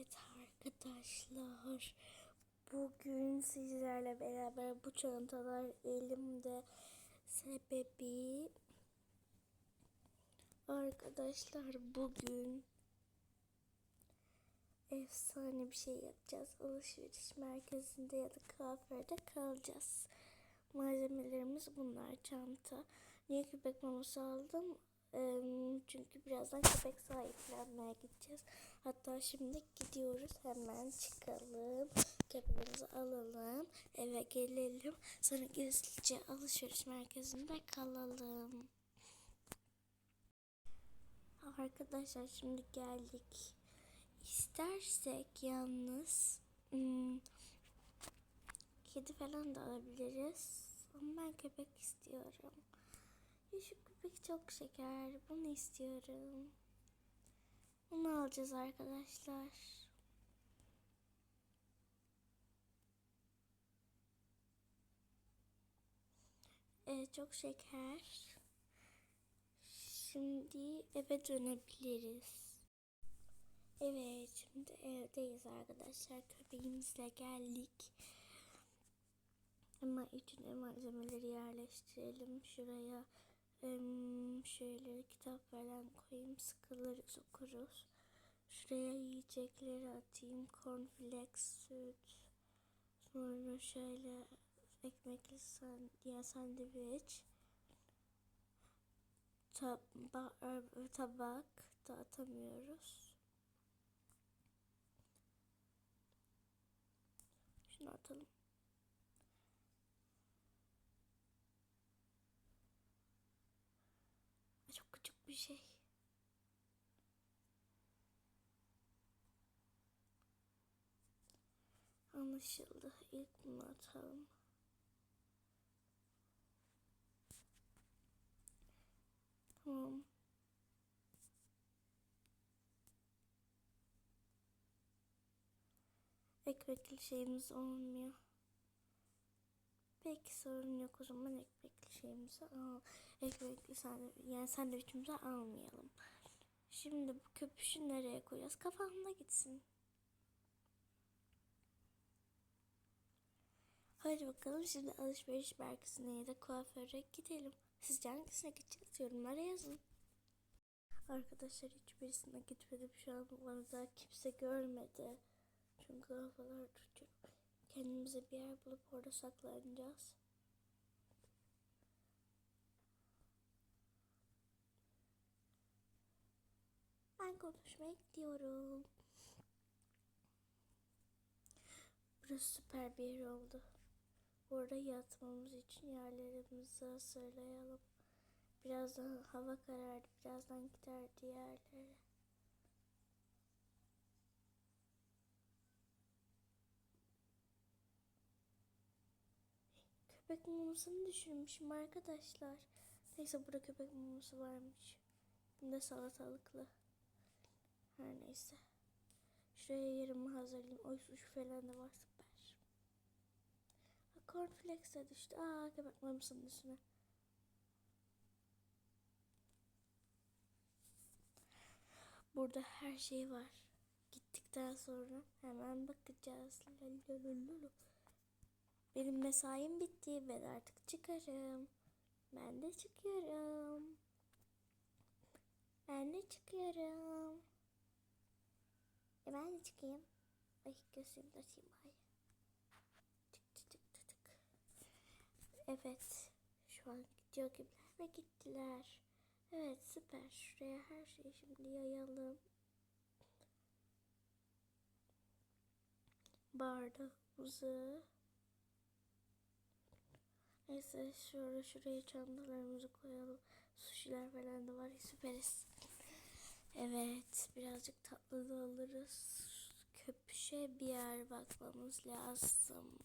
Evet arkadaşlar. Bugün sizlerle beraber bu çantalar elimde. Sebebi arkadaşlar bugün efsane bir şey yapacağız. Alışveriş merkezinde ya da kuaförde kalacağız. Malzemelerimiz bunlar çanta. Niye köpek maması aldım? Çünkü birazdan köpek sahiplenmeye gideceğiz. Hatta şimdi gidiyoruz. Hemen çıkalım. Köpeğimizi alalım. Eve gelelim. Sonra gizlice alışveriş merkezinde kalalım. Arkadaşlar şimdi geldik. İstersek yalnız hmm, kedi falan da alabiliriz. Ama ben köpek istiyorum. Ya şu köpek çok şeker. Bunu istiyorum. Bunu alacağız arkadaşlar. Ee, çok şeker. Şimdi eve dönebiliriz. Evet, şimdi evdeyiz arkadaşlar. Köpeğimizle geldik. Ama içine malzemeleri yerleştirelim. Şuraya şöyle kitap falan koyayım. Sıkılırız okuruz. Şuraya yiyecekleri atayım. Cornflakes, süt. Sonra şöyle ekmekli san, ya sandviç. Taba, tabak dağıtamıyoruz. Şunu atalım. Çok küçük bir şey. Anlaşıldı. İlk bunu atalım. Tamam. Ekmekli şeyimiz olmuyor. Peki sorun yok o zaman ekmekli şeyimizi al. Ekmekli sandviç, yani sandviçimizi almayalım. Şimdi bu köpüşü nereye koyacağız? Kafamda gitsin. Hadi bakalım şimdi alışveriş merkezine ya da kuaföre gidelim. Sizce hangisine gideceğiz? Yorumlara yazın. Arkadaşlar hiçbirisine gitmedim şu an bana daha kimse görmedi. Çünkü havalar tutuyor. Kendimize bir yer bulup orada saklanacağız. Ben konuşmaya gidiyorum. Burası süper bir yer oldu. Burada yatmamız için yerlerimizi hazırlayalım. Birazdan hava karardı. Birazdan gider diğerlere. Köpek mamasını düşürmüşüm arkadaşlar. Neyse burada köpek maması varmış. Bunda salatalıklı. Her neyse. Şuraya yerimi hazırlayayım. Oy suç falan da var süper. Cornflakes de düştü. Aa köpek mamasının üstüne. Burada her şey var. Gittikten sonra hemen bakacağız. Lalalala. Benim mesaim bitti. Ben artık çıkarım. Ben de çıkıyorum. Ben de çıkıyorum. E ben de çıkayım. Ay gözümü açayım. Tık tık tık tık tık. Evet. Şu an gidiyor gibiler ve gittiler. Evet süper. Şuraya her şeyi şimdi yayalım. Bardağımızı. Neyse şöyle şuraya çantalarımızı koyalım. Suşiler falan da var. Süperiz. Evet birazcık tatlı da alırız. Köpüşe bir yer bakmamız lazım.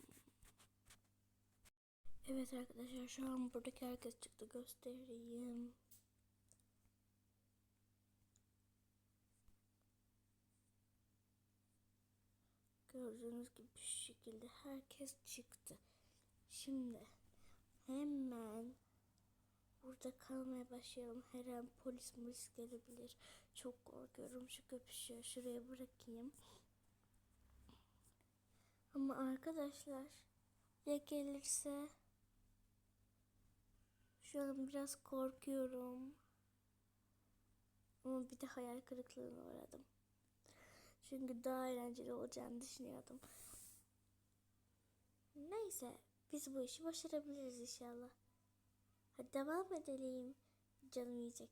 Evet arkadaşlar şu an buradaki herkes çıktı göstereyim. Gördüğünüz gibi şu şekilde herkes çıktı. Şimdi hemen burada kalmaya başlayalım. Her an polis polis gelebilir. Çok korkuyorum şu köpüşü. Şuraya bırakayım. Ama arkadaşlar ya gelirse şu an biraz korkuyorum. Ama bir de hayal kırıklığına uğradım. Çünkü daha eğlenceli olacağını düşünüyordum. Neyse biz bu işi başarabiliriz inşallah. Hadi devam edelim. Canım yiyecek.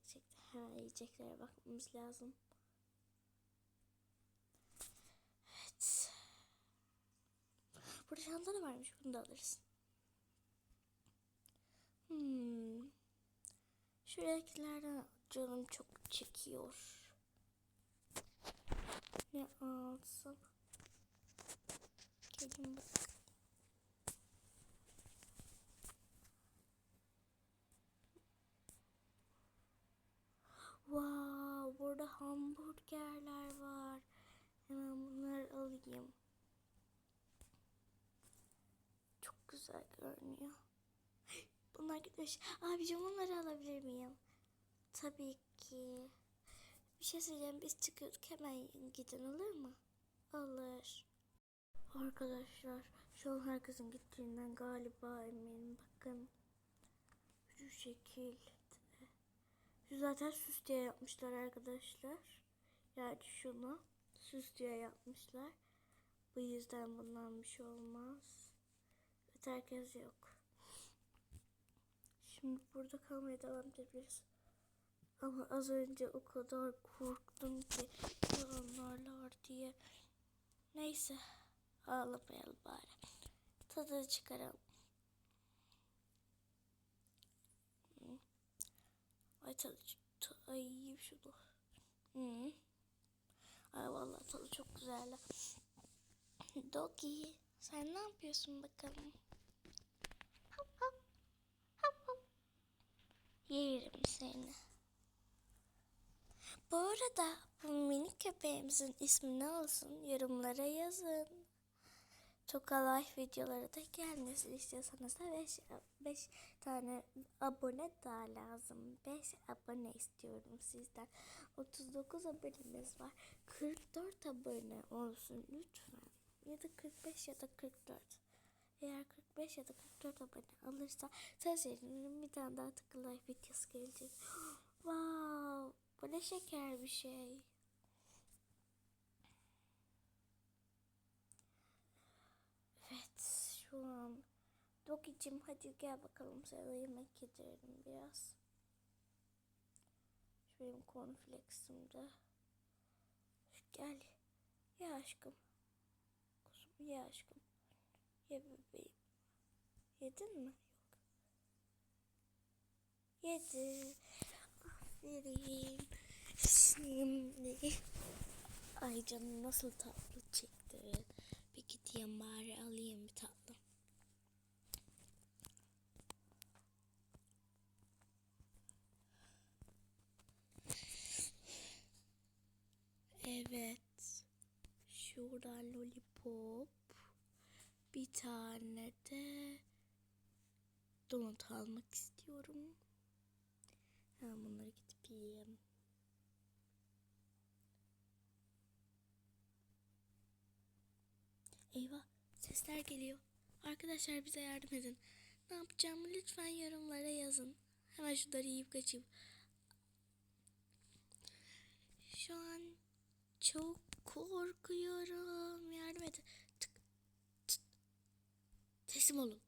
Hemen yiyeceklere bakmamız lazım. Evet. Burada çanta ne varmış? Bunu da alırız. Hmm. Şuradakilerden canım çok çekiyor. Ne alsam? Gelin bak. Wow, burada hamburgerler var. Hemen bunları alayım. Çok güzel görünüyor. Bunlar gitmiş. Abicim bunları alabilir miyim? Tabii ki. Bir şey söyleyeceğim. Biz çıkıyorduk. Hemen gidin olur mu? Olur. Arkadaşlar şu an herkesin gittiğinden galiba eminim. Bakın. Şu şekilde. Zaten süs diye yapmışlar arkadaşlar. Yani şunu süs yapmışlar. Bu yüzden bundan bir şey olmaz. Evet yok. Şimdi burada kalmaya devam edebiliriz. Ama az önce o kadar korktum ki yalanlarlar diye. Neyse ağlamayalım bari. Tadını çıkaralım. Ay tadı çıktı. Ay yiyeyim şunu. Hı. Vallahi tadı çok güzel. Dogi sen ne yapıyorsun bakalım? Hop hop. Hop hop. Yerim seni. Bu arada bu minik köpeğimizin ismi ne olsun yorumlara yazın. Toka Life videoları da gelmesini istiyorsanız da 5 5 tane abone daha lazım. 5 abone istiyorum sizden. 39 abonemiz var. 44 abone olsun lütfen. Ya da 45 ya da 44. Eğer 45 ya da 44 abone alırsa söz veririm bir tane daha Life videosu gelecek. wow, bu ne şeker bir şey. Evet şu an Dokicim hadi gel bakalım sana yemek yedirelim biraz. Şu benim cornflakes'imde. Gel. Ye aşkım. Kuzum ye aşkım. Ye bebeğim. Yedin mi? Yok. Yedi. Aferin. Şimdi. Ay canım nasıl tatlı çekti. Bir gideyim bari alayım bir tatlı. Evet. Şuradan lollipop. Bir tane de donut almak istiyorum. Hemen bunları gidip yiyeyim. Eyvah sesler geliyor. Arkadaşlar bize yardım edin. Ne yapacağımı lütfen yorumlara yazın. Hemen şunları yiyip kaçayım. Şu an çok korkuyorum. Yardım edin. Tık, tık. Teslim olun.